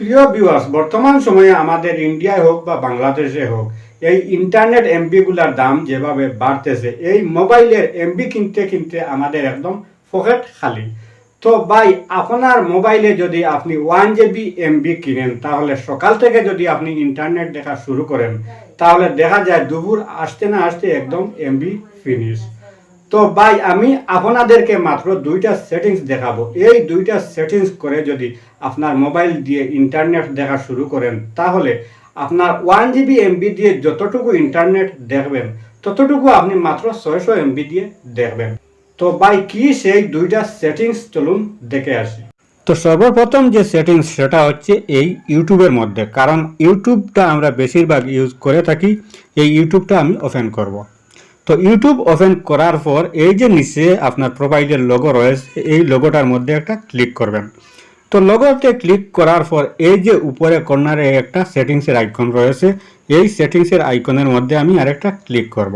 প্রিয় ভিউয়ার্স বর্তমান সময়ে আমাদের ইন্ডিয়ায় হোক বা বাংলাদেশে হোক, এই ইন্টারনেট এমবি গুলার দাম যেভাবে বাড়তেছে, এই মোবাইলের এমবি কিনতে কিনতে আমাদের একদম পকেট খালি। তো ভাই, আপনার মোবাইলে যদি আপনি ওয়ান জিবি এমবি কিনেন, তাহলে সকাল থেকে যদি আপনি ইন্টারনেট দেখা শুরু করেন, তাহলে দেখা যায় দুপুর আসতে না আসতে একদম এমবি ফিনিশ তো ভাই, আমি আপনাদেরকে মাত্র দুইটা সেটিংস দেখাবো। এই দুইটা সেটিংস করে যদি আপনার মোবাইল দিয়ে ইন্টারনেট দেখা শুরু করেন, তাহলে আপনার ওয়ান জিবি এমবি দিয়ে যতটুকু ইন্টারনেট দেখবেন, ততটুকু আপনি মাত্র ছয়শো এমবি দিয়ে দেখবেন। তো ভাই, কি সেই দুইটা সেটিংস চলুন দেখে আসি। তো সর্বপ্রথম যে সেটিংস সেটা হচ্ছে এই ইউটিউবের মধ্যে। কারণ ইউটিউবটা আমরা বেশিরভাগ ইউজ করে থাকি, এই ইউটিউবটা আমি ওপেন করব। তো ইউটিউব ওপেন করার পর এই যে নিচে আপনার প্রোফাইলের লোগো রয়েছে, এই লোগোটার মধ্যে একটা ক্লিক করবেন। তো লোগোতে ক্লিক করার পর এই যে উপরে কর্নারে একটা সেটিংসের আইকন রয়েছে, এই সেটিংসের আইকনের মধ্যে আমি আরেকটা ক্লিক করব।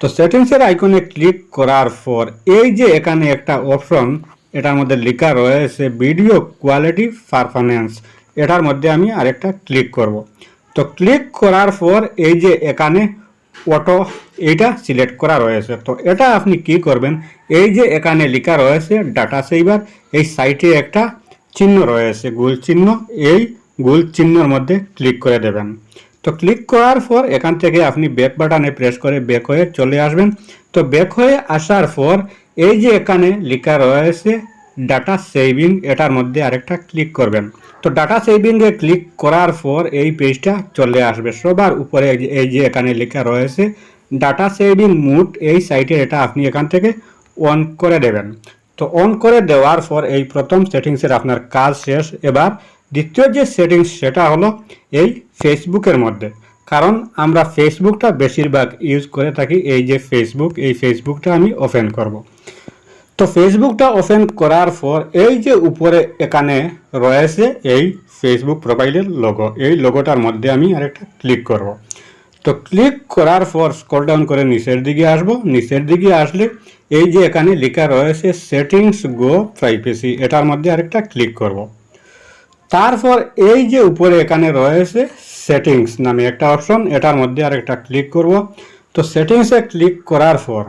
তো সেটিংসের আইকনে ক্লিক করার পর এই যে এখানে একটা অপশন এটার মধ্যে লেখা রয়েছে ভিডিও কোয়ালিটি পারফরমেন্স এটার মধ্যে আমি আরেকটা ক্লিক করব। তো ক্লিক করার পর এই যে এখানে অটো এইটা সিলেক্ট করা রয়েছে। তো এটা আপনি কি করবেন? এই যে এখানে লেখা রয়েছে ডাটা সেভার এই সাইটে একটা চিহ্ন রয়েছে, গোল চিহ্ন। এই গোল চিহ্নর মধ্যে ক্লিক করে দেবেন। তো ক্লিক করার পর এখান থেকে আপনি ব্যাক বাটনে প্রেস করে ব্যাক হয়ে চলে আসবেন। তো ব্যাক হয়ে আসার পর এই যে এখানে লেখা রয়েছে ডাটা সেভিং এটার মধ্যে আরেকটা ক্লিক করবেন। তো ডাটা সেভিংয়ে ক্লিক করার পর এই পেজটা চলে আসবে। সবার উপরে এই যে- এখানে লেখা রয়েছে ডাটা সেভিং মুড এই সাইটে এটা আপনি এখান থেকে অন করে দেবেন। তো অন করে দেওয়ার পর এই প্রথম সেটিংসের আপনার কাজ শেষ। এবার দ্বিতীয় যে সেটিংস সেটা হলো এই ফেসবুকের মধ্যে। কারণ আমরা ফেসবুকটা বেশিরভাগ ইউজ করে থাকি, এই যে ফেসবুক এই ফেসবুকটা আমি ওপেন করব। তো ফেসবুকটা ওপেন করার পর এই যে উপরে এখানে রয়েছে এই ফেসবুক প্রোফাইলের লোগো এই লোগোটার মধ্যে আমি আরেকটা ক্লিক করব। তো ক্লিক করার পর স্ক্রল ডাউন করে নিচের দিকে আসব। নিচের দিকে আসলে এই যে এখানে লেখা রয়েছে সেটিংস গো প্রাইভেসি এটার মধ্যে আরেকটা ক্লিক করব। তারপর এই যে উপরে এখানে রয়েছে সেটিংস নামে একটা অপশন এটার মধ্যে আরেকটা ক্লিক করব। তো সেটিংসে ক্লিক করার পর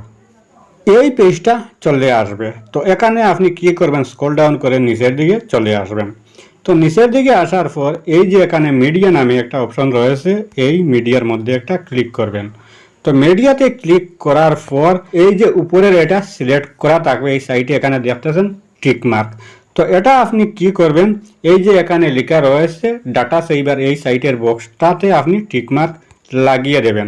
এই পেজটা চলে আসবে। তো এখানে আপনি কি করবেন? স্ক্রল ডাউন করে নিচের দিকে চলে আসবেন। তো নিচের দিকে আসার পর এই যে এখানে মিডিয়া নামে একটা অপশন রয়েছে, এই মিডিয়ার মধ্যে একটা ক্লিক করবেন। তো মিডিয়াতে ক্লিক করার পর এই যে উপরের এটা সিলেক্ট করা থাকবে, এই সাইটে এখানে দেখতেছেন টিক মার্ক তো এটা আপনি কি করবেন? এই যে এখানে লেখা রয়েছে ডাটা সেইবার এই সাইটের বক্সটাতে আপনি টিক মার্ক লাগিয়ে দেবেন।